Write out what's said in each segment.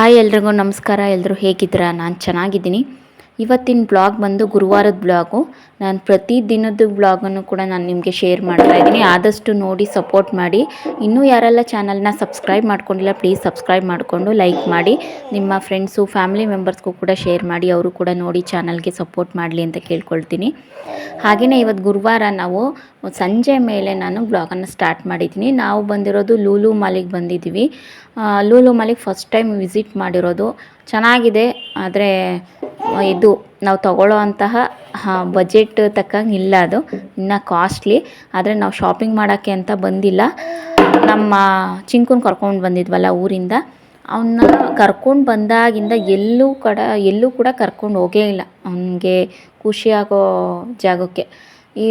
Hi ಎಲ್ರಿಗೂ ನಮಸ್ಕಾರ. ಎಲ್ಲರೂ ಹೇಗಿದ್ದೀರಾ? ನಾನು ಚೆನ್ನಾಗಿದ್ದೀನಿ. ಇವತ್ತಿನ ಬ್ಲಾಗ್ ಬಂದು ಗುರುವಾರದ ಬ್ಲಾಗು. ನಾನು ಪ್ರತಿ ದಿನದ ಬ್ಲಾಗನ್ನು ಕೂಡ ನಾನು ನಿಮಗೆ ಶೇರ್ ಮಾಡ್ತಾ ಇದ್ದೀನಿ. ಆದಷ್ಟು ನೋಡಿ ಸಪೋರ್ಟ್ ಮಾಡಿ. ಇನ್ನೂ ಯಾರೆಲ್ಲ ಚಾನಲ್ನ ಸಬ್ಸ್ಕ್ರೈಬ್ ಮಾಡ್ಕೊಂಡಿಲ್ಲ ಪ್ಲೀಸ್ ಸಬ್ಸ್ಕ್ರೈಬ್ ಮಾಡಿಕೊಂಡು ಲೈಕ್ ಮಾಡಿ. ನಿಮ್ಮ ಫ್ರೆಂಡ್ಸು ಫ್ಯಾಮಿಲಿ ಮೆಂಬರ್ಸ್ಗೂ ಕೂಡ ಶೇರ್ ಮಾಡಿ. ಅವರು ಕೂಡ ನೋಡಿ ಚಾನಲ್ಗೆ ಸಪೋರ್ಟ್ ಮಾಡಲಿ ಅಂತ ಕೇಳ್ಕೊಳ್ತೀನಿ. ಹಾಗೆಯೇ ಇವತ್ತು ಗುರುವಾರ ನಾವು ಸಂಜೆ ಮೇಲೆ ನಾನು ಬ್ಲಾಗನ್ನು ಸ್ಟಾರ್ಟ್ ಮಾಡಿದ್ದೀನಿ. ನಾವು ಬಂದಿರೋದು ಲೂಲು ಮಾಲಿಗೆ ಬಂದಿದ್ದೀವಿ. ಲೂಲು ಮಾಲಿಗೆ ಫಸ್ಟ್ ಟೈಮ್ ವಿಸಿಟ್ ಮಾಡಿರೋದು. ಚೆನ್ನಾಗಿದೆ, ಆದರೆ ಇದು ನಾವು ತಗೊಳ್ಳೋ ಅಂತಹ ಬಜೆಟ್ ತಕ್ಕಂಗೆ ಇಲ್ಲ ಅದು. ಇನ್ನು ಕಾಸ್ಟ್ಲಿ ಆದರೆ ನಾವು ಶಾಪಿಂಗ್ ಮಾಡೋಕ್ಕೆ ಅಂತ ಬಂದಿಲ್ಲ. ನಮ್ಮ ಚಿಂಕುನ ಕರ್ಕೊಂಡು ಬಂದಿದ್ವಲ್ಲ ಊರಿಂದ. ಅವನ್ನ ಕರ್ಕೊಂಡು ಬಂದಾಗಿಂದ ಎಲ್ಲೂ ಕಡ, ಎಲ್ಲೂ ಕೂಡ ಕರ್ಕೊಂಡು ಹೋಗೇ ಇಲ್ಲ. ಅವನಿಗೆ ಖುಷಿಯಾಗೋ ಜಾಗಕ್ಕೆ. ಈ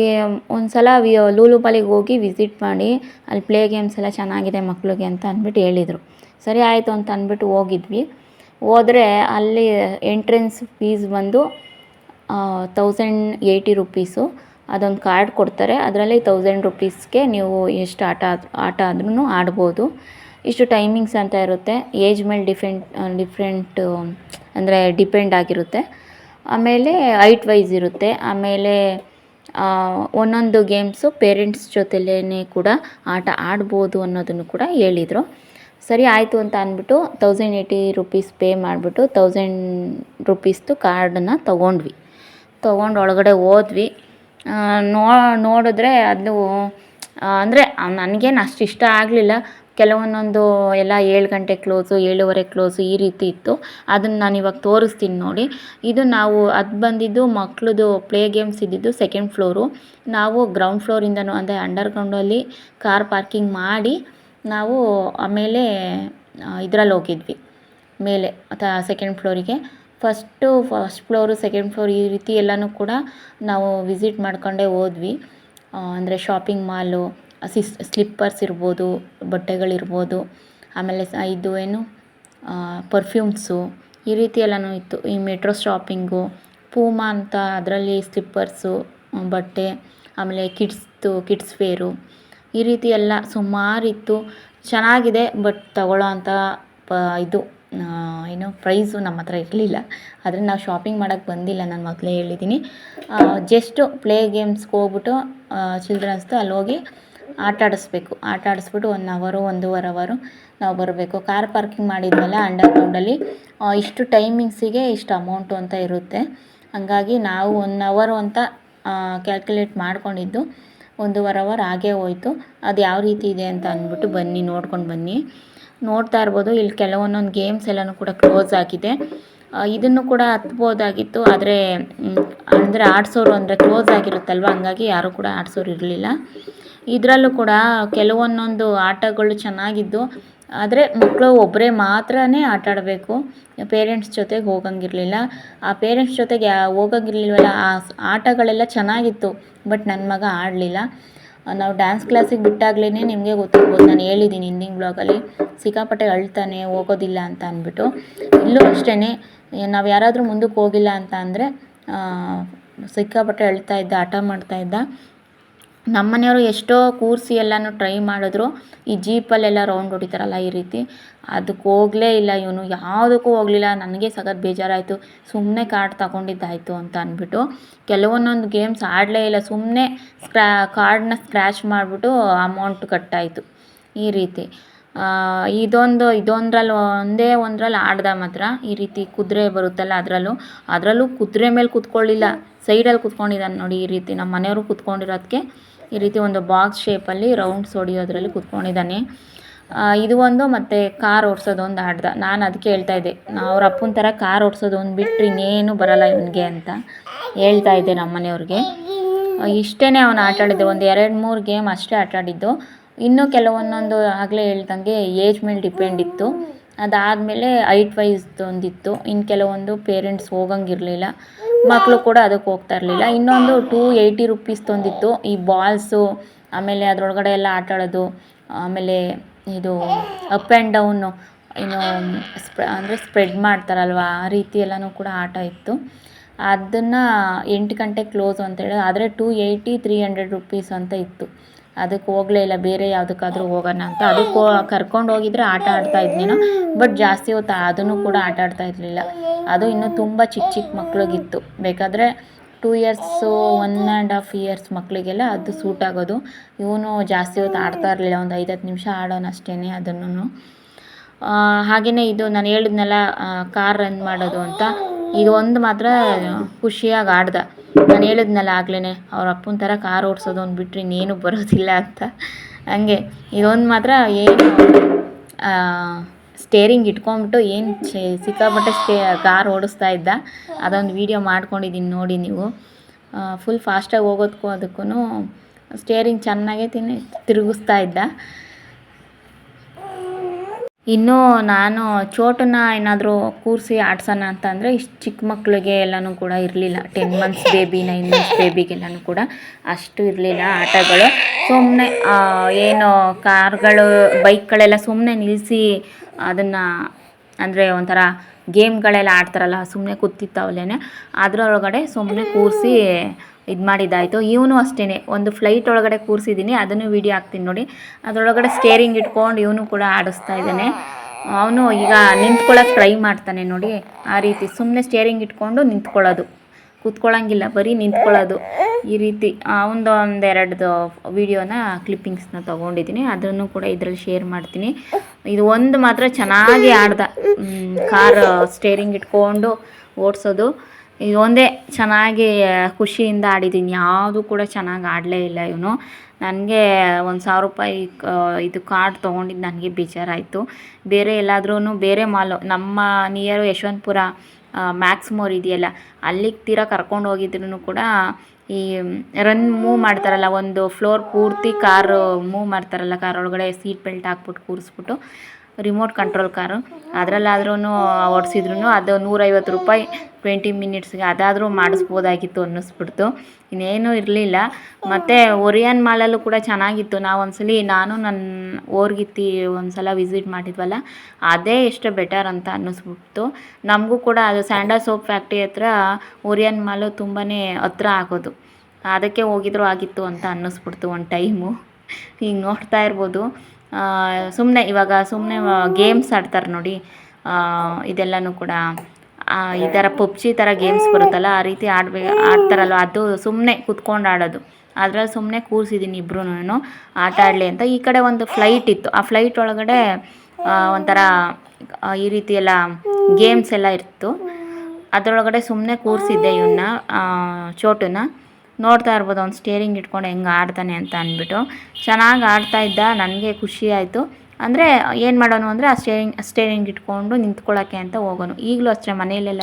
ಒಂದು ಸಲ ವಿ, ಲೂಲು ಮಾಲಿಗೆ ಹೋಗಿ ವಿಸಿಟ್ ಮಾಡಿ, ಅಲ್ಲಿ ಪ್ಲೇ ಗೇಮ್ಸ್ ಎಲ್ಲ ಚೆನ್ನಾಗಿದೆ ಮಕ್ಕಳಿಗೆ ಅಂತ ಅಂದ್ಬಿಟ್ಟು ಹೇಳಿದರು. ಸರಿ ಆಯಿತು ಅಂತ ಅಂದ್ಬಿಟ್ಟು ಹೋಗಿದ್ವಿ. ಹೋದರೆ ಅಲ್ಲಿ ಎಂಟ್ರೆನ್ಸ್ ಫೀಸ್ ಬಂದು ತೌಸಂಡ್ ಏಯ್ಟಿ ರುಪೀಸು ಅದೊಂದು ಕಾರ್ಡ್ ಕೊಡ್ತಾರೆ. ಅದರಲ್ಲಿ ತೌಸಂಡ್ ರುಪೀಸ್ಗೆ ನೀವು ಎಷ್ಟು ಆಟ ಆಟ ಆದ್ರೂ ಆಡ್ಬೋದು. ಇಷ್ಟು ಟೈಮಿಂಗ್ಸ್ ಅಂತ ಇರುತ್ತೆ. ಏಜ್ ಮೇಲೆ ಡಿಫೆಂಟ್ ಡಿಫ್ರೆಂಟು ಅಂದರೆ ಡಿಪೆಂಡ್ ಆಗಿರುತ್ತೆ. ಆಮೇಲೆ ಐಟ್ ವೈಸ್ ಇರುತ್ತೆ. ಆಮೇಲೆ ಒಂದೊಂದು ಗೇಮ್ಸು ಪೇರೆಂಟ್ಸ್ ಜೊತೆಲೇ ಕೂಡ ಆಟ ಆಡ್ಬೋದು ಅನ್ನೋದನ್ನು ಕೂಡ ಹೇಳಿದರು. ಸರಿ, ಆಯಿತು ಅಂತ ಅಂದ್ಬಿಟ್ಟು ತೌಸಂಡ್ ಏಯ್ಟಿ ರುಪೀಸ್ ಪೇ ಮಾಡಿಬಿಟ್ಟು ತೌಸಂಡ್ ರುಪೀಸ್ದು ಕಾರ್ಡನ್ನು ತೊಗೊಂಡ್ವಿ. ತೊಗೊಂಡು ಒಳಗಡೆ ಹೋದ್ವಿ. ನೋ, ನೋಡಿದ್ರೆ ಅದು ಅಂದರೆ ನನಗೇನು ಅಷ್ಟು ಇಷ್ಟ ಆಗಲಿಲ್ಲ. ಕೆಲವೊಂದೊಂದು ಎಲ್ಲ ಏಳು ಗಂಟೆ ಕ್ಲೋಸು ಏಳುವರೆ ಕ್ಲೋಸು ಈ ರೀತಿ ಇತ್ತು. ಅದನ್ನು ನಾನು ಇವಾಗ ತೋರಿಸ್ತೀನಿ ನೋಡಿ. ಇದು ನಾವು, ಅದು ಬಂದಿದ್ದು ಮಕ್ಳದ್ದು ಪ್ಲೇ ಗೇಮ್ಸ್ ಇದ್ದಿದ್ದು ಸೆಕೆಂಡ್ ಫ್ಲೋರು ನಾವು ಗ್ರೌಂಡ್ ಫ್ಲೋರಿಂದನೂ ಅಂದರೆ ಅಂಡರ್ಗ್ರೌಂಡಲ್ಲಿ ಕಾರ್ ಪಾರ್ಕಿಂಗ್ ಮಾಡಿ ನಾವು ಆಮೇಲೆ ಇದರಲ್ಲಿ ಹೋಗಿದ್ವಿ. ಮೇಲೆ ಅಥವಾ second ಫ್ಲೋರಿಗೆ first first floor second floor ಈ ರೀತಿ ಎಲ್ಲನೂ ಕೂಡ ನಾವು ವಿಸಿಟ್ ಮಾಡ್ಕೊಂಡೇ ಹೋದ್ವಿ. ಅಂದರೆ ಶಾಪಿಂಗ್ ಮಾಲು ಸಿಸ್ ಸ್ಲಿಪ್ಪರ್ಸ್ ಇರ್ಬೋದು, ಬಟ್ಟೆಗಳಿರ್ಬೋದು, ಆಮೇಲೆ ಇದು ಏನು ಪರ್ಫ್ಯೂಮ್ಸು ಈ ರೀತಿ ಎಲ್ಲನೂ ಇತ್ತು. ಈ ಮೆಟ್ರೋ ಶಾಪಿಂಗು ಪೂಮಾ ಅಂತ ಅದರಲ್ಲಿ ಸ್ಲಿಪ್ಪರ್ಸು ಬಟ್ಟೆ, ಆಮೇಲೆ ಕಿಡ್ಸ್ದು ಕಿಡ್ಸ್ ವೇರು ಈ ರೀತಿ ಎಲ್ಲ ಸುಮಾರಿತ್ತು. ಚೆನ್ನಾಗಿದೆ, ಬಟ್ ತಗೊಳ್ಳೋ ಅಂಥ ಪ, ಇದು ಏನು ಪ್ರೈಸು ನಮ್ಮ ಹತ್ರ ಇರಲಿಲ್ಲ. ಆದರೆ ನಾವು ಶಾಪಿಂಗ್ ಮಾಡೋಕ್ಕೆ ಬಂದಿಲ್ಲ ನಾನು ಮೊದಲೇ ಹೇಳಿದ್ದೀನಿ ಜಸ್ಟು ಪ್ಲೇ ಗೇಮ್ಸ್ಗೆ ಹೋಗ್ಬಿಟ್ಟು ಚಿಲ್ಡ್ರನ್ಸ್ದು ಅಲ್ಲಿ ಹೋಗಿ ಆಟ ಆಡಿಸ್ಬೇಕು. ಆಟ ಆಡಿಸ್ಬಿಟ್ಟು ಒನ್ ಅವರು ಒಂದೂವರೆ ಅವರು ನಾವು ಬರಬೇಕು. ಕಾರ್ ಪಾರ್ಕಿಂಗ್ ಮಾಡಿದ್ಮೇಲೆ ಅಂಡರ್ ಗ್ರೌಂಡಲ್ಲಿ ಇಷ್ಟು ಟೈಮಿಂಗ್ಸಿಗೆ ಇಷ್ಟು ಅಮೌಂಟು ಅಂತ ಇರುತ್ತೆ. ಹಂಗಾಗಿ ನಾವು ಒನ್ ಅವರು ಅಂತ ಕ್ಯಾಲ್ಕುಲೇಟ್ ಮಾಡ್ಕೊಂಡಿದ್ದು. ಒಂದೂವರೆ ಅವರ್ ಆಗೇ ಹೋಯ್ತು. ಅದು ಯಾವ ರೀತಿ ಇದೆ ಅಂತ ಅಂದ್ಬಿಟ್ಟು ಬನ್ನಿ, ನೋಡ್ಕೊಂಡು ಬನ್ನಿ. ನೋಡ್ತಾ ಇರ್ಬೋದು, ಇಲ್ಲಿ ಕೆಲವೊಂದೊಂದು ಗೇಮ್ಸ್ ಎಲ್ಲನೂ ಕೂಡ ಕ್ಲೋಸ್ ಆಗಿದೆ. ಇದನ್ನು ಕೂಡ ಹತ್ಬೋದಾಗಿತ್ತು, ಆದರೆ ಅಂದರೆ ಆಡಿಸೋರು ಅಂದರೆ ಕ್ಲೋಸ್ ಆಗಿರುತ್ತಲ್ವ? ಹಂಗಾಗಿ ಯಾರೂ ಕೂಡ ಆಡಿಸೋರು ಇರಲಿಲ್ಲ. ಇದರಲ್ಲೂ ಕೂಡ ಕೆಲವೊಂದೊಂದು ಆಟಗಳು ಚೆನ್ನಾಗಿದ್ದು ಆದರೆ ಮಕ್ಕಳು ಒಬ್ಬರೇ ಮಾತ್ರನೇ ಆಟ ಆಡಬೇಕು. ಪೇರೆಂಟ್ಸ್ ಜೊತೆಗೆ ಹೋಗಂಗಿರಲಿಲ್ಲ. ಆ ಪೇರೆಂಟ್ಸ್ ಜೊತೆಗೆ ಹೋಗಂಗಿರ್ಲಿಲ್ವಲ್ಲ, ಆ ಆಟಗಳೆಲ್ಲ ಚೆನ್ನಾಗಿತ್ತು ಬಟ್ ನನ್ನ ಮಗ ಆಡಲಿಲ್ಲ. ನಾವು ಡ್ಯಾನ್ಸ್ ಕ್ಲಾಸಿಗೆ ಬಿಟ್ಟಾಗಲೇ ನಿಮಗೆ ಗೊತ್ತಿರ್ಬೋದು. ನಾನು ಹೇಳಿದ್ದೀನಿ ಹಿಂದಿನ ಬ್ಲಾಗಲ್ಲಿ ಸಿಕ್ಕಾಪಟ್ಟೆ ಅಳ್ತಾನೆ, ಹೋಗೋದಿಲ್ಲ ಅಂತ ಅಂದ್ಬಿಟ್ಟು. ಇಲ್ಲೂ ಅಷ್ಟೇ ನಾವು ಯಾರಾದರೂ ಮುಂದಕ್ಕೆ ಹೋಗಿಲ್ಲ ಅಂತ ಅಂದರೆ ಸಿಕ್ಕಾಪಟ್ಟೆ ಅಳ್ತಾ ಇದ್ದ ಆಟ ಮಾಡ್ತಾ ಇದ್ದ. ನಮ್ಮನೆಯವರು ಎಷ್ಟೋ ಕೂರಿಸಿ ಎಲ್ಲನೂ ಟ್ರೈ ಮಾಡಿದ್ರು. ಈ ಜೀಪಲ್ಲೆಲ್ಲ ರೌಂಡ್ ಹೊಡಿತಾರಲ್ಲ ಈ ರೀತಿ. ಅದಕ್ಕೆ ಹೋಗಲೇ ಇಲ್ಲ ಇವನು. ಯಾವುದಕ್ಕೂ ಹೋಗಲಿಲ್ಲ. ನನಗೆ ಸಖತ್ ಬೇಜಾರಾಯಿತು. ಸುಮ್ಮನೆ ಕಾರ್ಡ್ ತಗೊಂಡಿದ್ದಾಯಿತು ಅಂತ ಅಂದ್ಬಿಟ್ಟು ಕೆಲವೊಂದೊಂದು ಗೇಮ್ಸ್ ಆಡಲೇ ಇಲ್ಲ. ಸುಮ್ಮನೆ ಸ್ಕ್ರಾ ಕಾರ್ಡ್ನ ಸ್ಕ್ರ್ಯಾಚ್ ಮಾಡಿಬಿಟ್ಟು ಅಮೌಂಟ್ ಕಟ್ಟಾಯಿತು. ಈ ರೀತಿ. ಇದೊಂದು, ಇದೊಂದ್ರಲ್ಲಿ, ಒಂದೇ ಒಂದ್ರಲ್ಲಿ ಆಡ್ದ ಮಾತ್ರ ಈ ರೀತಿ ಕುದುರೆ ಬರುತ್ತಲ್ಲ ಅದರಲ್ಲೂ. ಅದರಲ್ಲೂ ಕುದುರೆ ಮೇಲೆ ಕೂತ್ಕೊಳ್ಳಿಲ್ಲ. ಸೈಡಲ್ಲಿ ಕೂತ್ಕೊಂಡಿದ್ದಾನೆ ನೋಡಿ ಈ ರೀತಿ. ನಮ್ಮ ಮನೆಯವರು ಕೂತ್ಕೊಂಡಿರೋದಕ್ಕೆ ಈ ರೀತಿ ಒಂದು ಬಾಕ್ಸ್ ಶೇಪಲ್ಲಿ ರೌಂಡ್ಸ್ ಹೊಡಿಯೋದ್ರಲ್ಲಿ ಕುತ್ಕೊಂಡಿದ್ದಾನೆ. ಇದು ಒಂದು ಮತ್ತು ಕಾರ್ ಓಡಿಸೋದು ಒಂದು ಆಡ್ದ ನಾನು ಅದಕ್ಕೆ ಹೇಳ್ತಾ ಇದ್ದೆ, ಅವ್ರ ಅಪ್ಪನ ಥರ ಕಾರ್ ಓಡಿಸೋದು ಒಂದು ಬಿಟ್ಟರೆ ಇನ್ನೇನು ಬರಲ್ಲ ಇವನಿಗೆ ಅಂತ ಹೇಳ್ತಾ ಇದ್ದೆ ನಮ್ಮ ಮನೆಯವ್ರಿಗೆ. ಇಷ್ಟೇ ಅವನು ಆಟ ಆಡಿದ್ದು. ಒಂದು ಎರಡು ಮೂರು ಗೇಮ್ ಅಷ್ಟೇ ಆಟ ಆಡಿದ್ದು. ಇನ್ನೂ ಕೆಲವೊಂದೊಂದು ಆಗಲೇ ಹೇಳ್ದಂಗೆ ಏಜ್ ಮೇಲೆ ಡಿಪೆಂಡ್ ಇತ್ತು. ಅದಾದಮೇಲೆ ಐಟ್ ವೈಸ್ದೊಂದಿತ್ತು ಇನ್ನು ಕೆಲವೊಂದು ಪೇರೆಂಟ್ಸ್ ಹೋಗಂಗಿರಲಿಲ್ಲ. ಮಕ್ಕಳು ಕೂಡ ಅದಕ್ಕೆ ಹೋಗ್ತಾ ಇರಲಿಲ್ಲ. ಇನ್ನೊಂದು ಟೂ ಏಯ್ಟಿ ರುಪೀಸ್ ತಂದಿತ್ತು. ಈ ಬಾಲ್ಸು ಆಮೇಲೆ ಅದರೊಳಗಡೆ ಎಲ್ಲ ಆಟ ಆಡೋದು, ಆಮೇಲೆ ಇದು ಅಪ್ ಆ್ಯಂಡ್ ಡೌನು ಏನು ಸ್ಪ್ರ ಅಂದರೆ ಸ್ಪ್ರೆಡ್ ಮಾಡ್ತಾರಲ್ವ, ಆ ರೀತಿ ಎಲ್ಲನೂ ಕೂಡ ಆಟ ಇತ್ತು. ಅದನ್ನು ಎಂಟು ಗಂಟೆ ಕ್ಲೋಸ್ ಅಂತೇಳಿ ಆದರೆ two eighty three hundred rupees ಅಂತ ಇತ್ತು. ಅದಕ್ಕೆ ಹೋಗಲೇ ಇಲ್ಲ, ಬೇರೆ ಯಾವುದಕ್ಕಾದ್ರೂ ಹೋಗೋಣ ಅಂತ. ಅದಕ್ಕೆ ಕರ್ಕೊಂಡು ಹೋಗಿದ್ರೆ ಆಟ ಆಡ್ತಾ ಇದ್ನೇನೋ ಬಟ್ ಜಾಸ್ತಿ ಹೊತ್ತು ಅದನ್ನು ಕೂಡ ಆಟ ಆಡ್ತಾ ಇರಲಿಲ್ಲ. ಅದು ಇನ್ನೂ ತುಂಬ ಚಿಕ್ಕ ಚಿಕ್ಕ ಮಕ್ಳಿಗಿತ್ತು. ಬೇಕಾದರೆ two years one and half years ಮಕ್ಕಳಿಗೆಲ್ಲ ಅದು ಸೂಟ್ ಆಗೋದು. ಇವನು ಜಾಸ್ತಿ ಹೊತ್ತು ಆಡ್ತಾ ಇರಲಿಲ್ಲ, ಒಂದು ಐದು ಹತ್ತು ನಿಮಿಷ ಆಡೋನು ಅಷ್ಟೇ ಅದನ್ನು ಹಾಗೆಯೇ ಇದು ನಾನು ಹೇಳಿದ್ನಲ್ಲ ಕಾರ್ ರನ್ ಮಾಡೋದು ಅಂತ. ಇದು ಒಂದು ಮಾತ್ರ ಖುಷಿಯಾಗಿ ಆಡ್ದ. ನಾನು ಹೇಳಿದ್ನಲ್ಲ ಆಗ್ಲೇ ಅವ್ರ ಅಪ್ಪನ ಥರ ಕಾರ್ ಓಡಿಸೋದು ಒಂದು ಬಿಟ್ಟರೆ ಇನ್ನೇನು ಬರೋದಿಲ್ಲ ಅಂತ. ಹಂಗೆ, ಇದೊಂದು ಮಾತ್ರ ಏನು ಸ್ಟೇರಿಂಗ್ ಇಟ್ಕೊಂಬಿಟ್ಟು ಏನು ಸಿಕ್ಕಾಪಟ್ಟೆ ಸ್ಟೇ, ಕಾರ್ ಓಡಿಸ್ತಾ ಇದ್ದ. ಅದೊಂದು ವೀಡಿಯೋ ಮಾಡ್ಕೊಂಡಿದ್ದೀನಿ ನೋಡಿ ನೀವು. ಫುಲ್ ಫಾಸ್ಟಾಗಿ ಹೋಗೋದಕ್ಕೂ ಅದಕ್ಕೂ ಸ್ಟೇರಿಂಗ್ ಚೆನ್ನಾಗೇ ತಿನ್ನಿ ತಿರುಗಿಸ್ತಾ ಇದ್ದ. ಇನ್ನು ನಾನು ಚೋಟನ್ನ ಏನಾದರೂ ಕೂರಿಸಿ ಆಡ್ಸೋಣ ಅಂತಂದರೆ ಇಷ್ಟು ಚಿಕ್ಕ ಮಕ್ಕಳಿಗೆ ಎಲ್ಲನೂ ಕೂಡ ಇರಲಿಲ್ಲ. Ten months baby nine months ಬೇಬಿಗೆಲ್ಲನೂ ಕೂಡ ಅಷ್ಟು ಇರಲಿಲ್ಲ ಆಟಗಳು. ಸುಮ್ಮನೆ ಏನು ಕಾರ್ಗಳು, ಬೈಕ್ಗಳೆಲ್ಲ ಸುಮ್ಮನೆ ನಿಲ್ಲಿಸಿ ಅದನ್ನು ಅಂದರೆ ಒಂಥರ ಗೇಮ್ಗಳೆಲ್ಲ ಆಡ್ತಾರಲ್ಲ ಸುಮ್ಮನೆ ಕೂತಿತ್ತಾವಲೇ ಅದರೊಳಗಡೆ ಸುಮ್ಮನೆ ಕೂರಿಸಿ ಇದು ಮಾಡಿದ್ದಾಯಿತು. ಇವನು ಅಷ್ಟೇ ಒಂದು ಫ್ಲೈಟ್ ಒಳಗಡೆ ಕೂರಿಸಿದ್ದೀನಿ. ಅದನ್ನು ವೀಡಿಯೋ ಹಾಕ್ತೀನಿ ನೋಡಿ. ಅದರೊಳಗಡೆ ಸ್ಟೇರಿಂಗ್ ಇಟ್ಕೊಂಡು ಇವನು ಕೂಡ ಆಡಿಸ್ತಾ ಇದ್ದಾನೆ. ಅವನು ಈಗ ನಿಂತ್ಕೊಳ್ಳೋಕೆ ಟ್ರೈ ಮಾಡ್ತಾನೆ ನೋಡಿ. ಆ ರೀತಿ ಸುಮ್ಮನೆ ಸ್ಟೇರಿಂಗ್ ಇಟ್ಕೊಂಡು ನಿಂತ್ಕೊಳ್ಳೋದು. ಕೂತ್ಕೊಳ್ಳೋಂಗಿಲ್ಲ ಬರೀ ನಿಂತ್ಕೊಳ್ಳೋದು. ಈ ರೀತಿ ಒಂದು ಒಂದೆರಡು ವೀಡಿಯೋನ ಕ್ಲಿಪ್ಪಿಂಗ್ಸ್ನ ತೊಗೊಂಡಿದ್ದೀನಿ. ಅದನ್ನು ಕೂಡ ಇದರಲ್ಲಿ ಶೇರ್ ಮಾಡ್ತೀನಿ. ಇದು ಒಂದು ಮಾತ್ರ ಚೆನ್ನಾಗಿ ಆಡ್ದ. ಕಾರ್ ಸ್ಟೇರಿಂಗ್ ಇಟ್ಕೊಂಡು ಓಡಿಸೋದು. ಇದು ಒಂದೇ ಚೆನ್ನಾಗಿ ಖುಷಿಯಿಂದ ಆಡಿದ್ದೀನಿ ಯಾವುದು ಕೂಡ ಚೆನ್ನಾಗಿ ಆಡಲೇ ಇಲ್ಲ ಇವನು. ನನಗೆ ಒಂದು ಸಾವಿರ ರೂಪಾಯಿ ಇದು ಕಾರ್ಡ್ ತೊಗೊಂಡಿದ್ದು ನನಗೆ ಬೇಜಾರಾಯಿತು. ಬೇರೆ ಎಲ್ಲಾದ್ರೂ ಬೇರೆ ಮಾಲು ನಮ್ಮ ನಿಯರು ಯಶವಂತಪುರ ಮ್ಯಾಕ್ಸ್ ಮೋರ್ ಇದೆಯಲ್ಲ, ಅಲ್ಲಿಗೆ ತೀರಾ ಕರ್ಕೊಂಡು ಹೋಗಿದ್ರು ಕೂಡ ಈ ರನ್ ಮೂವ್ ಮಾಡ್ತಾರಲ್ಲ, ಒಂದು ಫ್ಲೋರ್ ಪೂರ್ತಿ ಕಾರು ಮೂವ್ ಮಾಡ್ತಾರಲ್ಲ ಕಾರ್ ಒಳಗಡೆ ಸೀಟ್ ಬೆಲ್ಟ್ ಹಾಕ್ಬಿಟ್ಟು ಕೂರಿಸ್ಬಿಟ್ಟು. ರಿಮೋಟ್ ಕಂಟ್ರೋಲ್ ಕಾರು ಅದರಲ್ಲಾದ್ರೂ ಓಡಿಸಿದ್ರು ಅದು ನೂರೈವತ್ತು ರೂಪಾಯಿ ಟ್ವೆಂಟಿ ಮಿನಿಟ್ಸ್ಗೆ ಅದಾದರೂ ಮಾಡಿಸ್ಬೋದಾಗಿತ್ತು ಅನ್ನಿಸ್ಬಿಡ್ತು. ಇನ್ನೇನೂ ಇರಲಿಲ್ಲ. ಮತ್ತು ಒರಿಯನ್ ಮಾಲಲ್ಲೂ ಕೂಡ ಚೆನ್ನಾಗಿತ್ತು. ನಾವು ಒಂದ್ಸಲಿ ನಾನು ನನ್ನ ಓರ್ಗಿತ್ತಿ ಒಂದು ಸಲ ವಿಸಿಟ್ ಮಾಡಿದ್ವಲ್ಲ, ಅದೇ ಎಷ್ಟು ಬೆಟರ್ ಅಂತ ಅನ್ನಿಸ್ಬಿಡ್ತು. ನಮಗೂ ಕೂಡ ಅದು ಸ್ಯಾಂಡಲ್ ಸೋಪ್ ಫ್ಯಾಕ್ಟ್ರಿ ಹತ್ರ ಒರಿಯನ್ ಮಾಲು ತುಂಬಾ ಹತ್ರ ಆಗೋದು. ಅದಕ್ಕೆ ಹೋಗಿದ್ರು ಆಗಿತ್ತು ಅಂತ ಅನ್ನಿಸ್ಬಿಡ್ತು ಒಂದು ಟೈಮು ಈಗ ನೋಡ್ತಾ ಇರ್ಬೋದು. ಸುಮ್ಮನೆ ಇವಾಗ ಸುಮ್ಮನೆ ಗೇಮ್ಸ್ ಆಡ್ತಾರೆ ನೋಡಿ. ಇದೆಲ್ಲನೂ ಕೂಡ ಈ ಥರ ಪಬ್ಜಿ ಥರ ಗೇಮ್ಸ್ ಬರುತ್ತಲ್ಲ, ಆ ರೀತಿ ಆಡ್ಬೇ, ಆಡ್ತಾರಲ್ವ, ಅದು ಸುಮ್ಮನೆ ಕುತ್ಕೊಂಡು ಆಡೋದು. ಅದ್ರಲ್ಲಿ ಸುಮ್ಮನೆ ಕೂರಿಸಿದ್ದೀನಿ ಇಬ್ರೂ ಆಟ ಆಡಲಿ ಅಂತ. ಈ ಕಡೆ ಒಂದು ಫ್ಲೈಟ್ ಇತ್ತು. ಆ ಫ್ಲೈಟ್ ಒಳಗಡೆ ಒಂಥರ ಈ ರೀತಿ ಎಲ್ಲ ಗೇಮ್ಸ್ ಎಲ್ಲ ಇತ್ತು ಅದರೊಳಗಡೆ ಸುಮ್ಮನೆ ಕೂರಿಸಿದ್ದೆ ಇವನ್ನ ಚೋಟನ್ನ. ನೋಡ್ತಾ ಇರ್ಬೋದು, ಅವ್ನು ಸ್ಟೇರಿಂಗ್ ಇಟ್ಕೊಂಡು ಹೆಂಗೆ ಆಡ್ತಾನೆ ಅಂತ ಅಂದ್ಬಿಟ್ಟು. ಚೆನ್ನಾಗಿ ಆಡ್ತಾ ಇದ್ದ, ನನಗೆ ಖುಷಿ ಆಯಿತು. ಅಂದರೆ ಏನು ಮಾಡೋನು ಅಂದರೆ ಆ ಸ್ಟೇರಿಂಗ್ ಸ್ಟೇರಿಂಗ್ ಇಟ್ಕೊಂಡು ನಿಂತ್ಕೊಳ್ಳೋಕ್ಕೆ ಅಂತ ಹೋಗೋನು. ಈಗಲೂ ಅಷ್ಟೇ ಮನೆಯಲ್ಲೆಲ್ಲ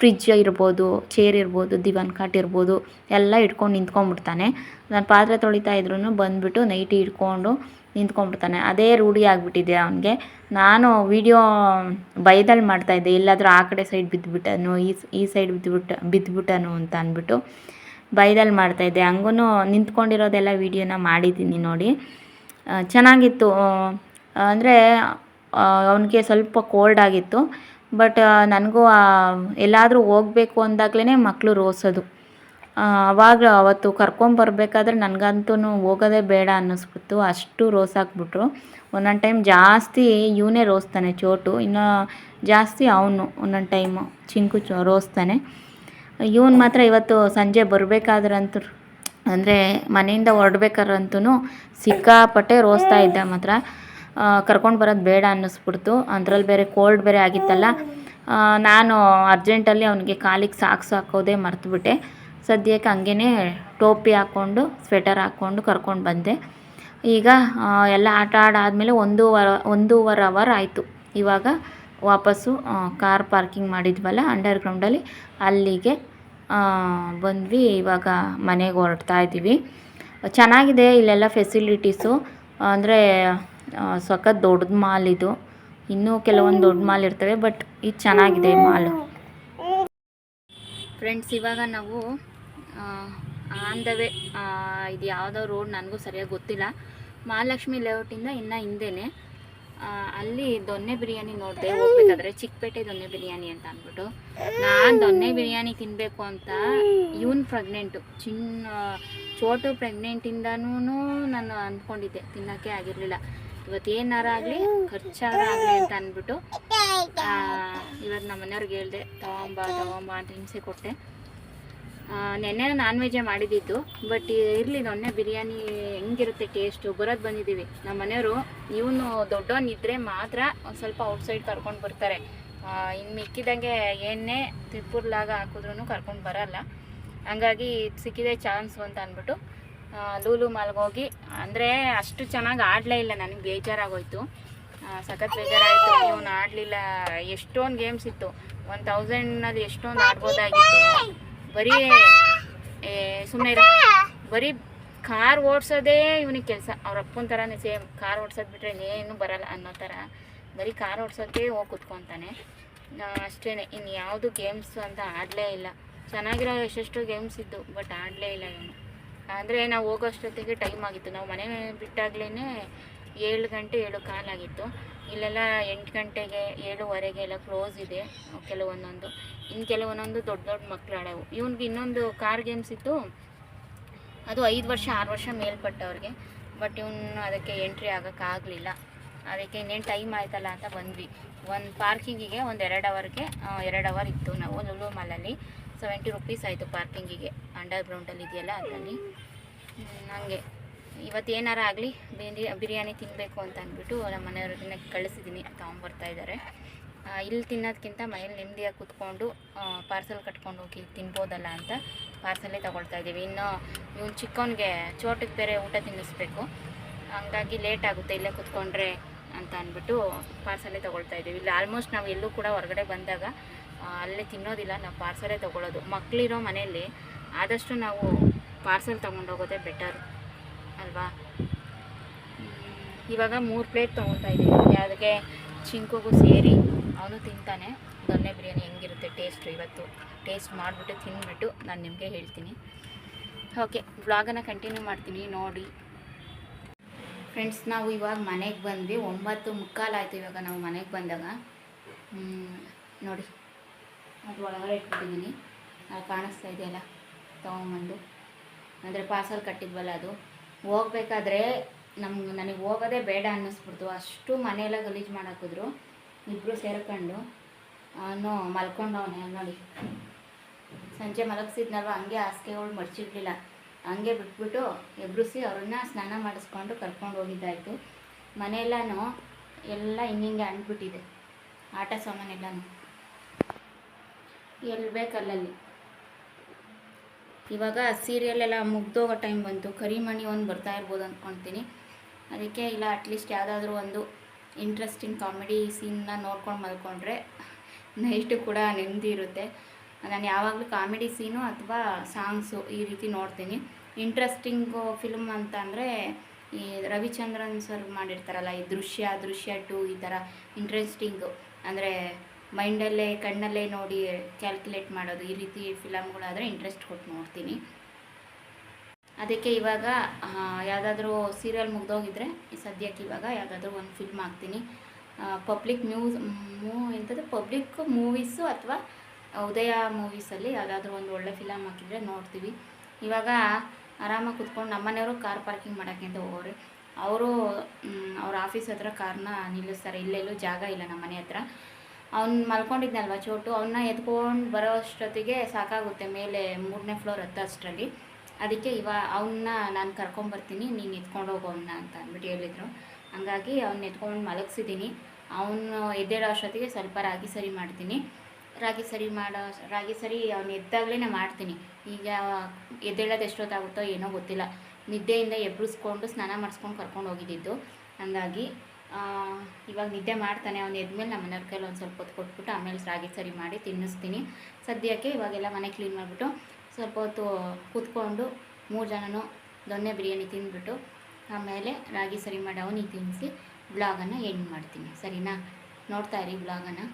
ಫ್ರಿಜ್ ಇರ್ಬೋದು ಚೇರ್ ಇರ್ಬೋದು ದಿವಾನ್ ಕಾಟ್ ಇರ್ಬೋದು, ಎಲ್ಲ ಇಟ್ಕೊಂಡು ನಿಂತ್ಕೊಂಡ್ಬಿಡ್ತಾನೆ. ನಾನು ಪಾತ್ರೆ ತೊಳಿತಾ ಇದ್ರೂ ಬಂದುಬಿಟ್ಟು ನೈಟಿ ಇಟ್ಕೊಂಡು ನಿಂತ್ಕೊಂಡ್ಬಿಡ್ತಾನೆ. ಅದೇ ರೂಢಿ ಆಗಿಬಿಟ್ಟಿದೆ ಅವನಿಗೆ. ನಾನು ವೀಡಿಯೋ ಬೈದಲ್ಲಿ ಮಾಡ್ತಾಯಿದ್ದೆ ಎಲ್ಲಾದರೂ ಆ ಕಡೆ ಸೈಡ್ ಬಿದ್ದುಬಿಟ್ಟನು ಈ ಈ ಸೈಡ್ ಬಿದ್ದುಬಿಟ್ಟ ಬಿದ್ದುಬಿಟ್ಟನು ಅಂತ ಅಂದ್ಬಿಟ್ಟು. ಬೈದಲ್ಲಿ ಮಾಡ್ತಾಯಿದ್ದೆ ಹಂಗೂ ನಿಂತ್ಕೊಂಡಿರೋದೆಲ್ಲ ವೀಡಿಯೋನ ಮಾಡಿದ್ದೀನಿ ನೋಡಿ. ಚೆನ್ನಾಗಿತ್ತು. ಅಂದರೆ ಅವನಿಗೆ ಸ್ವಲ್ಪ ಕೋಲ್ಡ್ ಆಗಿತ್ತು. ಬಟ್ ನನಗೂ ಎಲ್ಲಾದರೂ ಹೋಗಬೇಕು ಅಂದಾಗಲೇ ಮಕ್ಕಳು ರೋಸೋದು. ಆವಾಗ ಅವತ್ತು ಕರ್ಕೊಂಬರ್ಬೇಕಾದ್ರೆ ನನಗಂತೂ ಹೋಗೋದೇ ಬೇಡ ಅನ್ನಿಸ್ಬಿಟ್ಟು ಅಷ್ಟು ರೋಸಾಕ್ಬಿಟ್ರು ಒಂದೊಂದು ಟೈಮ್ ಜಾಸ್ತಿ ಇವನೇ ರೋಸ್ತಾನೆ ಚೋಟು. ಇನ್ನು ಜಾಸ್ತಿ ಅವನು ಒಂದೊಂದು ಟೈಮು ಚಿಂಕು ಚೋ, ರೋಸ್ತಾನೆ. ಇವನು ಮಾತ್ರ ಇವತ್ತು ಸಂಜೆ ಬರಬೇಕಾದ್ರಂತೂ, ಅಂದರೆ ಮನೆಯಿಂದ ಹೊರಡ್ಬೇಕಾದ್ರಂತೂ ಸಿಕ್ಕಾಪಟ್ಟೆ ರೋಸ್ತಾ ಇದ್ದ ಮಾತ್ರ. ಕರ್ಕೊಂಡು ಬರೋದು ಬೇಡ ಅನ್ನಿಸ್ಬಿಡ್ತು. ಅದರಲ್ಲಿ ಬೇರೆ ಕೋಲ್ಡ್ ಬೇರೆ ಆಗಿತ್ತಲ್ಲ ನಾನು ಅರ್ಜೆಂಟಲ್ಲಿ ಅವನಿಗೆ ಕಾಲಿಗೆ ಸಾಕ್ಸ್ ಹಾಕೋದೇ ಮರ್ತುಬಿಟ್ಟೆ. ಸದ್ಯಕ್ಕೆ ಹಂಗೇ ಟೋಪಿ ಹಾಕ್ಕೊಂಡು, ಸ್ವೆಟರ್ ಹಾಕ್ಕೊಂಡು ಕರ್ಕೊಂಡು ಬಂದೆ. ಈಗ ಎಲ್ಲ ಆಟ ಆಡಾದಮೇಲೆ ಒಂದೂವರೆ ಒಂದೂವರೆ ಅವರ್ ಆಯಿತು. ಇವಾಗ ವಾಪಸ್ಸು ಕಾರ್ ಪಾರ್ಕಿಂಗ್ ಮಾಡಿದ್ವಲ್ಲ ಅಂಡರ್ ಗ್ರೌಂಡಲ್ಲಿ ಅಲ್ಲಿಗೆ ಬಂದ್ವಿ. ಇವಾಗ ಮನೆಗೆ ಹೊರಡ್ತಾ ಇದ್ದೀವಿ. ಚೆನ್ನಾಗಿದೆ ಇಲ್ಲೆಲ್ಲ ಫೆಸಿಲಿಟೀಸು ಅಂದರೆ ಸಖತ್ ದೊಡ್ಡ ಮಾಲ್ ಇದು. ಇನ್ನೂ ಕೆಲವೊಂದು ದೊಡ್ಡ ಮಾಲ್ ಇರ್ತವೆ ಬಟ್ ಇದು ಚೆನ್ನಾಗಿದೆ ಮಾಲು ಫ್ರೆಂಡ್ಸ್ ಇವಾಗ ನಾವು ಆನ್ ದ ವೇ ಇದು ಯಾವುದೋ ರೋಡ್ ನನಗೂ ಸರಿಯಾಗಿ ಗೊತ್ತಿಲ್ಲ. ಮಹಾಲಕ್ಷ್ಮಿ ಲೇಔಟಿಂದ ಇನ್ನು ಹಿಂದೆನೇ. ಅಲ್ಲಿ ದೊನ್ನೆ ಬಿರಿಯಾನಿ ನೋಡಿದೆ ಹೋಗ್ಬೇಕಾದ್ರೆ ಚಿಕ್ಕಪೇಟೆ ದೊನ್ನೆ ಬಿರಿಯಾನಿ ಅಂತ ಅಂದ್ಬಿಟ್ಟು. ನಾನು ದೊನ್ನೆ ಬಿರಿಯಾನಿ ತಿನ್ನಬೇಕು ಅಂತ ಇವನ್ ಪ್ರೆಗ್ನೆಂಟು ಚಿನ್ನ ಚೋಟು ಪ್ರೆಗ್ನೆಂಟಿಂದನೂ ನಾನು ಅಂದ್ಕೊಂಡಿದ್ದೆ. ತಿನ್ನೋಕ್ಕೆ ಆಗಿರಲಿಲ್ಲ. ಇವತ್ತು ಏನಾರ ಆಗಲಿ, ಖರ್ಚಾರ ಆಗಲಿ ಅಂತ ಅಂದ್ಬಿಟ್ಟು ಇವತ್ತು ನಮ್ಮ ಮನೆಯವ್ರಿಗೆ ಹೇಳಿದೆ, ತಗೊಂಬ ತಗೊಂಬ ಅಂತ ಹಿಂಸೆ ಕೊಟ್ಟೆ. ನೆನ್ನೆ ನಾನ್ ವೆಜ್ಜೇ ಮಾಡಿದ್ದಿದ್ದು ಬಟ್ ಇರಲಿ ನೊನ್ನೆ ಬಿರಿಯಾನಿ ಹೆಂಗಿರುತ್ತೆ ಟೇಸ್ಟು ಬರೋದು ಬಂದಿದ್ದೀವಿ ನಮ್ಮ ಮನೆಯವರು, ಇವನು ದೊಡ್ಡವನಿದ್ರೆ ಮಾತ್ರ ಒಂದು ಸ್ವಲ್ಪ ಔಟ್ಸೈಡ್ ಕರ್ಕೊಂಡು ಬರ್ತಾರೆ. ಇನ್ನು ಮಿಕ್ಕಿದಂಗೆ ಏನೇ ತಿಪ್ಪುರ್ಲಾಗ ಹಾಕಿದ್ರೂ ಕರ್ಕೊಂಡು ಬರಲ್ಲ. ಹಂಗಾಗಿ ಸಿಕ್ಕಿದೆ ಚಾನ್ಸು ಅಂತ ಅಂದ್ಬಿಟ್ಟು ಲೂಲು ಮಾಲ್ಗೋಗಿ ಅಂದರೆ ಅಷ್ಟು ಚೆನ್ನಾಗಿ ಆಡಲೇ ಇಲ್ಲ, ನನಗೆ ಬೇಜಾರಾಗೋಯ್ತು. ಸಖತ್ ಬೇಜಾರಾಯಿತು. ಇವನು ಆಡಲಿಲ್ಲ. ಎಷ್ಟೊಂದು ಗೇಮ್ಸ್ ಇತ್ತು. ಒನ್ ತೌಸಂಡ್ನಲ್ಲಿ ಎಷ್ಟೊಂದು ಆಡ್ಬೋದಾಗಿತ್ತು. ಬರೀ ಸುಮ್ಮನೆ ಇರ. ಬರೀ ಕಾರ್ ಓಡಿಸೋದೇ ಇವನಿಗೆ ಕೆಲಸ. ಅವ್ರ ಅಪ್ಪನ ಥರನೇ ಸೇಮ್. ಕಾರ್ ಓಡ್ಸೋದು ಬಿಟ್ಟರೆ ಇನ್ನೇನು ಬರಲ್ಲ ಅನ್ನೋ ಥರ. ಬರೀ ಕಾರ್ ಓಡ್ಸೋಕ್ಕೆ ಹೋಗಿ ಕುತ್ಕೊತಾನೆ. ಅಷ್ಟೇ ಇನ್ನು ಯಾವುದು ಗೇಮ್ಸ್ ಅಂತ ಆಡಲೇ ಇಲ್ಲ. ಚೆನ್ನಾಗಿರೋ ಎಷ್ಟೆಷ್ಟು ಗೇಮ್ಸ್ ಇದ್ದು ಬಟ್ ಆಡಲೇ ಇಲ್ಲ ಇವನು. ಅಂದರೆ ನಾವು ಹೋಗೋಷ್ಟೊತ್ತಿಗೆ ಟೈಮ್ ಆಗಿತ್ತು. ನಾವು ಮನೆ ಬಿಟ್ಟಾಗ್ಲೇ ಏಳು ಗಂಟೆ ಏಳು ಕಾಲಾಗಿತ್ತು ಇಲ್ಲೆಲ್ಲ ಎಂಟು ಗಂಟೆಗೆ, ಏಳುವರೆಗೆ ಎಲ್ಲ ಕ್ಲೋಸ್ ಇದೆ. ಕೆಲವೊಂದೊಂದು. ಇನ್ನು ಕೆಲವೊಂದೊಂದು ದೊಡ್ಡ ದೊಡ್ಡ ಮಕ್ಳು ಆಡವು ಇವ್ನಿಗೆ ಇನ್ನೊಂದು ಕಾರ್ ಗೇಮ್ಸ್ ಇತ್ತು. ಅದು ಐದು ವರ್ಷ, ಆರು ವರ್ಷ ಮೇಲ್ಪಟ್ಟವ್ರಿಗೆ. ಬಟ್ ಇವನು ಅದಕ್ಕೆ ಎಂಟ್ರಿ ಆಗೋಕ್ಕಾಗಲಿಲ್ಲ ಅದಕ್ಕೆ ಇನ್ನೇನು ಟೈಮ್ ಆಯ್ತಲ್ಲ ಅಂತ ಬಂದ್ವಿ. ಒಂದು ಪಾರ್ಕಿಂಗಿಗೆ ಒಂದು ಎರಡು ಅವರ್ಗೆ ಎರಡು ಅವರ್ ಇತ್ತು ನಾವು ಲುಲು ಮಾಲಲ್ಲಿ ಸೆವೆಂಟಿ ರುಪೀಸ್ ಆಯಿತು ಪಾರ್ಕಿಂಗಿಗೆ ಅಂಡರ್ ಗ್ರೌಂಡಲ್ಲಿ ಇದೆಯಲ್ಲ ಅದರಲ್ಲಿ. ಹಂಗೆ. ಇವತ್ತು ಏನಾರ ಆಗಲಿ ಬಿರಿ ಬಿರಿಯಾನಿ ತಿನ್ನಬೇಕು ಅಂತ ಅಂದ್ಬಿಟ್ಟು ನಮ್ಮ ಮನೆಯವ್ರನ್ನ ಕಳಿಸಿದ್ದೀನಿ ತೊಗೊಂಬರ್ತಾ ಇದ್ದಾರೆ ಇಲ್ಲಿ ತಿನ್ನೋದಕ್ಕಿಂತ ಮನೇಲಿ ನೆಮ್ಮದಿಯಾಗಿ ಕೂತ್ಕೊಂಡು ಪಾರ್ಸೆಲ್ ಕಟ್ಕೊಂಡು ಹೋಗಿ ತಿನ್ಬೋದಲ್ಲ ಅಂತ ಪಾರ್ಸಲ್ಲೇ ತೊಗೊಳ್ತಾ ಇದ್ದೀವಿ. ಇನ್ನು ಇವ್ನು ಚಿಕ್ಕವನಿಗೆ ಚೋಟಕ್ಕೆ ಬೇರೆ ಊಟ ತಿನ್ನಿಸ್ಬೇಕು. ಹಂಗಾಗಿ ಲೇಟ್ ಆಗುತ್ತೆ, ಇಲ್ಲೇ ಕೂತ್ಕೊಂಡ್ರೆ ಅಂತ ಅಂದ್ಬಿಟ್ಟು ಪಾರ್ಸಲ್ಲೇ ತೊಗೊಳ್ತಾ ಇದ್ದೀವಿ. ಇಲ್ಲಿ ಆಲ್ಮೋಸ್ಟ್ ನಾವು ಎಲ್ಲೂ ಕೂಡ ಹೊರಗಡೆ ಬಂದಾಗ ಅಲ್ಲೇ ತಿನ್ನೋದಿಲ್ಲ, ನಾವು ಪಾರ್ಸಲೇ ತೊಗೊಳ್ಳೋದು ಮಕ್ಕಳಿರೋ ಮನೆಯಲ್ಲಿ ಆದಷ್ಟು ನಾವು ಪಾರ್ಸಲ್ ತೊಗೊಂಡೋಗೋದೇ ಬೆಟರು ಅಲ್ವಾ? ಇವಾಗ ಮೂರು ಪ್ಲೇಟ್ ತೊಗೊತಾ ಇದ್ದೀನಿ ಅದಕ್ಕೆ ಚಿಂಕುಗೂ ಸೇರಿ ಅವನು ತಿಂತಾನೆ. ದೊನ್ನೆ ಬಿರಿಯಾನಿ ಹೆಂಗಿರುತ್ತೆ ಟೇಸ್ಟ್ ಇವತ್ತು. ಟೇಸ್ಟ್ ಮಾಡಿಬಿಟ್ಟು ತಿಂದ್ಬಿಟ್ಟು ನಾನು ನಿಮಗೆ ಹೇಳ್ತೀನಿ. ಓಕೆ ಬ್ಲಾಗನ್ನು ಕಂಟಿನ್ಯೂ ಮಾಡ್ತೀನಿ, ನೋಡಿ. ಫ್ರೆಂಡ್ಸ್ ನಾವು ಇವಾಗ ಮನೆಗೆ ಬಂದ್ವಿ. ಒಂಬತ್ತು ಮುಕ್ಕಾಲಾಯಿತು ಇವಾಗ ನಾವು ಮನೆಗೆ ಬಂದಾಗ. ನೋಡಿ. ಅದು ಒಳಗಡೆ ಇಟ್ಬಿಟ್ಟಿದ್ದೀನಿ. ಕಾಣಿಸ್ತಾ ಇದೆಯಲ್ಲ? ತೊಗೊಂಬಂದು. ಅಂದರೆ ಪಾರ್ಸಲ್ ಕಟ್ಟಿದ್ವಲ್ಲ ಅದು? ಹೋಗ್ಬೇಕಾದ್ರೆ ನಮ್ಗೆ ನನಗೆ ಹೋಗೋದೇ ಬೇಡ ಅನ್ನಿಸ್ಬಿಡ್ತು. ಅಷ್ಟು ಮನೆಯೆಲ್ಲ ಗಲೀಜು ಮಾಡಾಕಿದ್ರು. ಇಬ್ಬರು ಸೇರ್ಕೊಂಡು ಅವನು ಮಲ್ಕೊಂಡವನೆ, ನೋಡಿ. ಸಂಜೆ ಮಲಗಿಸಿದ್ನಲ್ವ, ಹಂಗೆ ಹಾಸಿಗೆಗಳು ಮಡ್ಚಿಡ್ಲಿಲ್ಲ ಹಂಗೆ ಬಿಟ್ಬಿಟ್ಟು ಎಬ್ರಿಸಿ ಅವ್ರನ್ನ ಸ್ನಾನ ಮಾಡಿಸ್ಕೊಂಡು ಕರ್ಕೊಂಡು ಹೋಗಿದ್ದಾಯಿತು. ಮನೆಯೆಲ್ಲನೂ ಎಲ್ಲ ಹಿಂಗಿಂಗೆ ಅಂಟ್ಬಿಟ್ಟಿದೆ. ಆಟ ಸಾಮಾನೆಲ್ಲನೂ. ಎಲ್ಲಿ ಬೇಕಲ್ಲಲ್ಲಿ. ಇವಾಗ ಸೀರಿಯಲ್ ಎಲ್ಲ ಮುಗ್ದೋಗೋ ಟೈಮ್ ಬಂತು. ಕರಿಮಣಿ ಒಂದು ಬರ್ತಾ ಇರ್ಬೋದು ಅಂದ್ಕೊಳ್ತೀನಿ ಅದಕ್ಕೆ ಇಲ್ಲ ಅಟ್ಲೀಸ್ಟ್ ಯಾವುದಾದ್ರೂ ಒಂದು ಇಂಟ್ರೆಸ್ಟಿಂಗ್ ಕಾಮಿಡಿ ಸೀನ್ನ ನೋಡ್ಕೊಂಡು ಮಲ್ಕೊಂಡ್ರೆ ನೈಟು ಕೂಡ ನೆಮ್ಮದಿ ಇರುತ್ತೆ. ನಾನು ಯಾವಾಗಲೂ ಕಾಮಿಡಿ ಸೀನು ಅಥವಾ ಸಾಂಗ್ಸು ಈ ರೀತಿ ನೋಡ್ತೀನಿ. ಇಂಟ್ರೆಸ್ಟಿಂಗು ಫಿಲ್ಮ್ ಅಂತ ಅಂದರೆ ಈ ರವಿಚಂದ್ರನ್ ಸರ್ ಮಾಡಿರ್ತಾರಲ್ಲ, ಈ ದೃಶ್ಯ ದೃಶ್ಯ ಟು ಈ ಥರ ಇಂಟ್ರೆಸ್ಟಿಂಗು ಅಂದರೆ ಮೈಂಡಲ್ಲೇ, ಕಣ್ಣಲ್ಲೇ ನೋಡಿ ಕ್ಯಾಲ್ಕುಲೇಟ್ ಮಾಡೋದು. ಈ ರೀತಿ ಫಿಲಮ್ಗಳಾದರೆ ಇಂಟ್ರೆಸ್ಟ್ ಕೊಟ್ಟು ನೋಡ್ತೀನಿ. ಅದಕ್ಕೆ ಇವಾಗ ಯಾವುದಾದ್ರೂ ಸೀರಿಯಲ್ ಮುಗ್ದೋಗಿದ್ರೆ ಸದ್ಯಕ್ಕೆ ಇವಾಗ ಯಾವುದಾದ್ರೂ ಒಂದು ಫಿಲ್ಮ್ ಹಾಕ್ತೀನಿ. ಪಬ್ಲಿಕ್ ನ್ಯೂಸ್, ಮೂ ಎಂಥದ್ದು ಪಬ್ಲಿಕ್ ಮೂವೀಸು ಅಥವಾ ಉದಯ ಮೂವೀಸಲ್ಲಿ ಯಾವುದಾದ್ರೂ ಒಂದು ಒಳ್ಳೆ ಫಿಲಮ್ ಹಾಕಿದರೆ ನೋಡ್ತೀವಿ. ಇವಾಗ ಆರಾಮಾಗಿ ಕುತ್ಕೊಂಡು ನಮ್ಮನೆಯವರು ಕಾರ್ ಪಾರ್ಕಿಂಗ್ ಮಾಡೋಕ್ಕೆ ಅಂತ ಹೋಗೋರು. ಅವರು ಅವ್ರ ಆಫೀಸ್ ಹತ್ರ ಕಾರ್ನ ನಿಲ್ಲಿಸ್ತಾರೆ. ಇಲ್ಲೆಲ್ಲೂ ಜಾಗ ಇಲ್ಲ ನಮ್ಮ ಮನೆ ಹತ್ರ. ಅವ್ನು ಮಲ್ಕೊಂಡಿದ್ನಲ್ವ ಚೋಟು ಅವನ್ನ ಎತ್ಕೊಂಡು ಬರೋ ಅಷ್ಟೊತ್ತಿಗೆ ಸಾಕಾಗುತ್ತೆ ಮೇಲೆ ಮೂರನೇ ಫ್ಲೋರ್ ಹತ್ತೋ ಅಷ್ಟರಲ್ಲಿ. ಅದಕ್ಕೆ ಇವ ಅವನ್ನ ನಾನು ಕರ್ಕೊಂಬರ್ತೀನಿ, ನೀನು ಎತ್ಕೊಂಡು ಹೋಗೋ ಅವನ್ನ ಅಂತ ಅಂದ್ಬಿಟ್ಟು ಹೇಳಿದರು. ಹಂಗಾಗಿ ಅವ್ನ ಎತ್ಕೊಂಡು ಮಲಗಿಸಿದ್ದೀನಿ. ಅವನು ಎದ್ದೇಳೋ ಅಷ್ಟೊತ್ತಿಗೆ ಸ್ವಲ್ಪ ರಾಗಿ ಸರಿ ಮಾಡ್ತೀನಿ. ರಾಗಿ ಸರಿ ಮಾಡೋ, ರಾಗಿ ಸರಿ ಅವ್ನು ಎದ್ದಾಗಲೇ ಮಾಡ್ತೀನಿ. ಈಗ ಎದ್ದೇಳೋದು ಎಷ್ಟೊತ್ತಾಗುತ್ತೋ ಏನೋ ಗೊತ್ತಿಲ್ಲ. ನಿದ್ದೆಯಿಂದ ಎಬ್ಬಿಸ್ಕೊಂಡು ಸ್ನಾನ ಮಾಡಿಸ್ಕೊಂಡು ಕರ್ಕೊಂಡು ಹೋಗಿದ್ದಿದ್ದು ಹಂಗಾಗಿ ಇವಾಗ ನಿದ್ದೆ ಮಾಡ್ತಾನೆ, ಅವ್ನು ಎದ್ಮೇಲೆ ನಮ್ಮ ಮನೆಯವ್ರ ಕೈಲಿ ಒಂದು ಸ್ವಲ್ಪ ಹೊತ್ತು ಕೊಟ್ಬಿಟ್ಟು ಆಮೇಲೆ ರಾಗಿ ಸರಿ ಮಾಡಿ ತಿನ್ನಿಸ್ತೀನಿ. ಸದ್ಯಕ್ಕೆ ಇವಾಗೆಲ್ಲ ಮನೆ ಕ್ಲೀನ್ ಮಾಡಿಬಿಟ್ಟು ಸ್ವಲ್ಪ ಹೊತ್ತು ಕೂತ್ಕೊಂಡು ಮೂರು ಜನನೂ ದೊನ್ನೆ ಬಿರಿಯಾನಿ ತಿಂದ್ಬಿಟ್ಟು ಆಮೇಲೆ ರಾಗಿ ಸರಿ ಮಾಡಿ ಅವನಿಗೆ ತಿನ್ನಿಸಿ ಬ್ಲಾಗನ್ನು ಎಂಡ್ ಮಾಡ್ತೀನಿ. ಸರಿನಾ? ನೋಡ್ತಾ ಇರಿ ಬ್ಲಾಗನ್ನು.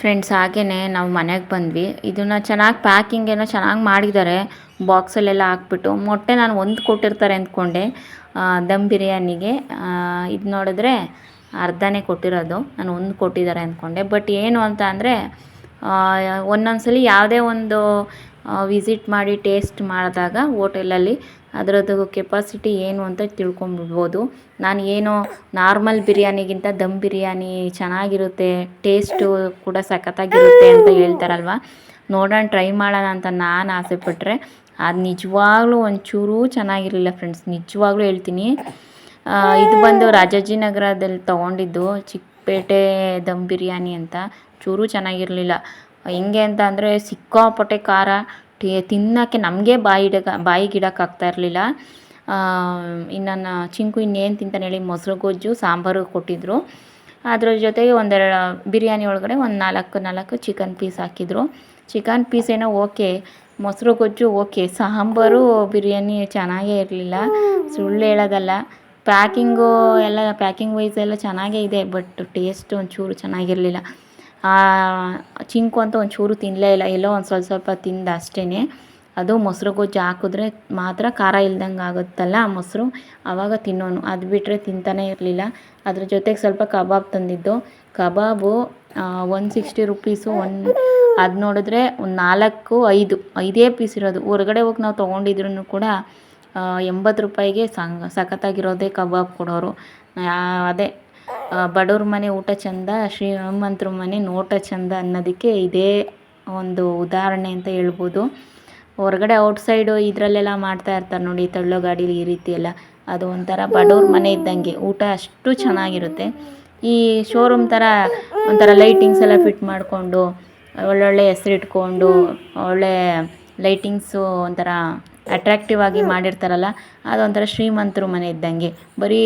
ಫ್ರೆಂಡ್ಸ್ ಹಾಗೆಯೇ ನಾವು ಮನೆಗೆ ಬಂದ್ವಿ. ಇದನ್ನು ಚೆನ್ನಾಗಿ ಪ್ಯಾಕಿಂಗ್ ಏನೋ ಚೆನ್ನಾಗಿ ಮಾಡಿದ್ದಾರೆ. ಬಾಕ್ಸಲ್ಲೆಲ್ಲ ಹಾಕ್ಬಿಟ್ಟು ಮೊಟ್ಟೆ ನಾನು ಒಂದು ಕೊಟ್ಟಿರ್ತಾರೆ ಅಂದ್ಕೊಂಡೆ. ದಮ್ ಬಿರಿಯಾನಿಗೆ ಇದು ನೋಡಿದ್ರೆ ಅರ್ಧನೇ ಕೊಟ್ಟಿರೋದು. ನಾನು ಒಂದು ಕೊಟ್ಟಿದ್ದಾರೆ ಅಂದ್ಕೊಂಡೆ. ಬಟ್ ಏನು ಅಂತ ಅಂದರೆ ಒಂದೊಂದು ಸಲ ಯಾವುದೇ ಒಂದು ವಿಸಿಟ್ ಮಾಡಿ ಟೇಸ್ಟ್ ಮಾಡಿದಾಗ ಹೋಟೆಲಲ್ಲಿ ಅದರದ್ದು ಕೆಪಾಸಿಟಿ ಏನು ಅಂತ ತಿಳ್ಕೊಂಬಿಡ್ಬೋದು. ನಾನು ಏನು ನಾರ್ಮಲ್ ಬಿರಿಯಾನಿಗಿಂತ ದಮ್ ಬಿರಿಯಾನಿ ಚೆನ್ನಾಗಿರುತ್ತೆ ಟೇಸ್ಟು ಕೂಡ ಸಖತ್ತಾಗಿರುತ್ತೆ ಅಂತ ಹೇಳ್ತಾರಲ್ವ? ನೋಡೋಣ ಟ್ರೈ ಮಾಡೋಣ ಅಂತ ನಾನು ಆಸೆ ಪಟ್ಟರೆ ಅದು ನಿಜವಾಗ್ಲೂ ಒಂಚೂರು ಚೆನ್ನಾಗಿರಲಿಲ್ಲ ಫ್ರೆಂಡ್ಸ್ ನಿಜವಾಗ್ಲೂ ಹೇಳ್ತೀನಿ. ಇದು ಬಂದು ರಾಜಾಜಿನಗರದಲ್ಲಿ ತೊಗೊಂಡಿದ್ದು ಚಿಕ್ಕಪೇಟೆ ದಮ್ ಬಿರಿಯಾನಿ ಅಂತ. ಚೂರು ಚೆನ್ನಾಗಿರಲಿಲ್ಲ. ಹೆಂಗೆ ಅಂತ ಅಂದರೆ ಸಿಕ್ಕಾಪಟ್ಟೆ ಖಾರ ತಿನ್ನೋಕ್ಕೆ ನಮಗೆ ಬಾಯಿಡಕ ಆಗ್ತಾ ಇರಲಿಲ್ಲ. ಇನ್ನು ಚಿಂಕು ಇನ್ನೇನು ತಿಂತಾನೆ ಹೇಳಿ ಮೊಸರು ಗೊಜ್ಜು ಸಾಂಬಾರು ಕೊಟ್ಟಿದ್ದರು ಅದ್ರ ಜೊತೆಗೆ ಒಂದೆರಡು ಬಿರಿಯಾನಿ ಒಳಗಡೆ ಒಂದು ನಾಲ್ಕು ನಾಲ್ಕು ಚಿಕನ್ ಪೀಸ್ ಹಾಕಿದ್ರು. ಚಿಕನ್ ಪೀಸ್ ಏನೋ ಓಕೆ ಮೊಸರು ಗೊಜ್ಜು ಓಕೆ. ಸಾಂಬಾರು, ಬಿರಿಯಾನಿ ಚೆನ್ನಾಗೇ ಇರಲಿಲ್ಲ. ಸುಳ್ಳು ಹೇಳೋದಲ್ಲ. ಪ್ಯಾಕಿಂಗು ಎಲ್ಲ, ಪ್ಯಾಕಿಂಗ್ ವೈಸ್ ಎಲ್ಲ ಚೆನ್ನಾಗೇ ಇದೆ, ಬಟ್ ಟೇಸ್ಟ್ ಒಂಚೂರು ಚೆನ್ನಾಗಿರಲಿಲ್ಲ. ಚಿಂಕು ಅಂತ ಒಂಚೂರು ತಿನ್ನಲೇ ಇಲ್ಲ. ಎಲ್ಲೋ ಒಂದು ಸ್ವಲ್ಪ ಸ್ವಲ್ಪ ತಿಂದ ಅಷ್ಟೇ ಅದು ಮೊಸರು ಗೊಜ್ಜು ಹಾಕಿದ್ರೆ ಮಾತ್ರ ಖಾರ ಇಲ್ದಂಗೆ ಆಗುತ್ತಲ್ಲ ಆ ಮೊಸರು? ಆವಾಗ ತಿನ್ನೋನು. ಅದು ಬಿಟ್ಟರೆ ತಿಂತಾನೇ ಇರಲಿಲ್ಲ. ಅದ್ರ ಜೊತೆಗೆ ಸ್ವಲ್ಪ ಕಬಾಬ್ ತಂದಿದ್ದು. ಕಬಾಬು ಒನ್ ಸಿಕ್ಸ್ಟಿ ರುಪೀಸು ಒನ್ ಅದು ನೋಡಿದ್ರೆ ಒಂದು ನಾಲ್ಕು, ಐದು. ಐದೇ ಪೀಸ್ ಇರೋದು. ಹೊರಗಡೆ ಹೋಗಿ ನಾವು ತೊಗೊಂಡಿದ್ರು ಕೂಡ ಎಂಬತ್ತು ರೂಪಾಯಿಗೆ ಸಂಗ್ ಸಖತ್ತಾಗಿರೋದೇ ಕಬಾಬ್ ಕೊಡೋರು. ಅದೇ ಬಡವ್ರ ಮನೆ ಊಟ ಚಂದ, ಶ್ರೀಮಂತರ ಮನೆ ನೋಟ ಚಂದ ಅನ್ನೋದಕ್ಕೆ ಇದೇ ಒಂದು ಉದಾಹರಣೆ ಅಂತ ಹೇಳ್ಬೋದು. ಹೊರಗಡೆ ಔಟ್ಸೈಡು ಇದರಲ್ಲೆಲ್ಲ ಮಾಡ್ತಾ ಇರ್ತಾರೆ ನೋಡಿ ತಳ್ಳೋ ಗಾಡೀಲಿ ಈ ರೀತಿ ಎಲ್ಲ ಅದು ಒಂಥರ ಬಡವ್ರ ಮನೆ ಇದ್ದಂಗೆ. ಊಟ ಅಷ್ಟು ಚೆನ್ನಾಗಿರುತ್ತೆ. ಈ ಶೋರೂಮ್ ಥರ ಒಂಥರ ಲೈಟಿಂಗ್ಸ್ ಎಲ್ಲ ಫಿಟ್ ಮಾಡಿಕೊಂಡು, ಒಳ್ಳೊಳ್ಳೆ ಹೆಸರಿಟ್ಕೊಂಡು ಒಳ್ಳೆ ಲೈಟಿಂಗ್ಸು ಒಂಥರ ಅಟ್ರಾಕ್ಟಿವ್ ಆಗಿ ಮಾಡಿರ್ತಾರಲ್ಲ, ಅದೊಂಥರ ಶ್ರೀಮಂತರು ಮನೆ ಇದ್ದಂಗೆ. ಬರೀ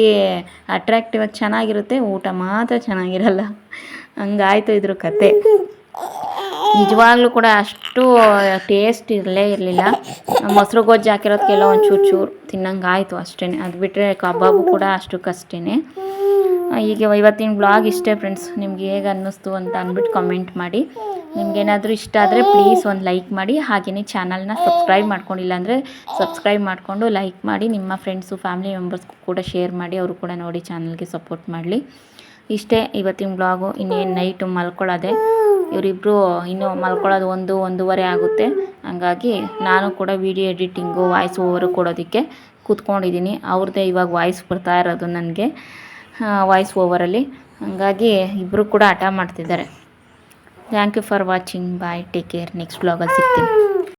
ಅಟ್ರಾಕ್ಟಿವ್ ಆಗಿ ಚೆನ್ನಾಗಿರುತ್ತೆ, ಊಟ ಮಾತ್ರ ಚೆನ್ನಾಗಿರಲ್ಲ. ಹಂಗಾಯ್ತು ಇದ್ರ ಕತೆ. ನಿಜವಾಗ್ಲೂ ಕೂಡ ಅಷ್ಟು ಟೇಸ್ಟ್ ಇರಲೇ ಇರಲಿಲ್ಲ. ಮೊಸರು ಗೊಜ್ಜು ಹಾಕಿರೋದಕ್ಕೆಲ್ಲ ಒಂದು ಚೂರು ಚೂರು ತಿನ್ನಂಗೆ ಆಯಿತು ಅಷ್ಟೇ. ಅದು ಬಿಟ್ಟರೆ ಕಬಾಬು ಕೂಡ ಅಷ್ಟಕ್ಕಷ್ಟೇ ಹೀಗೆ ಇವತ್ತಿನ ಬ್ಲಾಗ್ ಇಷ್ಟೇ ಫ್ರೆಂಡ್ಸ್ ನಿಮ್ಗೆ ಹೇಗೆ ಅನ್ನಿಸ್ತು ಅಂತ ಅಂದ್ಬಿಟ್ಟು ಕಮೆಂಟ್ ಮಾಡಿ. ನಿಮ್ಗೇನಾದರೂ ಇಷ್ಟ ಆದರೆ ಪ್ಲೀಸ್ ಒಂದು ಲೈಕ್ ಮಾಡಿ. ಹಾಗೆಯೇ ಚಾನಲ್ನ ಸಬ್ಸ್ಕ್ರೈಬ್ ಮಾಡ್ಕೊಂಡಿಲ್ಲ ಅಂದರೆ ಸಬ್ಸ್ಕ್ರೈಬ್ ಮಾಡಿಕೊಂಡು ಲೈಕ್ ಮಾಡಿ. ನಿಮ್ಮ ಫ್ರೆಂಡ್ಸು ಫ್ಯಾಮಿಲಿ ಮೆಂಬರ್ಸ್ಗೂ ಕೂಡ ಶೇರ್ ಮಾಡಿ. ಅವರು ಕೂಡ ನೋಡಿ ಚಾನಲ್ಗೆ ಸಪೋರ್ಟ್ ಮಾಡಲಿ. ಇಷ್ಟೇ ಇವತ್ತಿನ ಬ್ಲಾಗು ಇನ್ನೇನು ನೈಟು ಮಲ್ಕೊಳ್ಳೋದೆ ಇವರಿಬ್ಬರು ಇನ್ನೂ ಮಲ್ಕೊಳ್ಳೋದು ಒಂದು, ಒಂದೂವರೆ ಆಗುತ್ತೆ. ಹಂಗಾಗಿ ನಾನು ಕೂಡ ವಿಡಿಯೋ ಎಡಿಟಿಂಗು ವಾಯ್ಸ್ ಓವರು ಕೊಡೋದಕ್ಕೆ ಕೂತ್ಕೊಂಡಿದ್ದೀನಿ. ಅವ್ರದ್ದೇ ಇವಾಗ ವಾಯ್ಸ್ ಬರ್ತಾ ಇರೋದು ನನಗೆ ವಾಯ್ಸ್ ಓವರಲ್ಲಿ ಹಾಗಾಗಿ ಇಬ್ಬರು ಕೂಡ ಹಠ ಮಾಡ್ತಿದ್ದಾರೆ. Thank you for watching bye take care next ಬ್ಲಾಗಲ್ಲಿ ಸಿಗ್ತೀನಿ.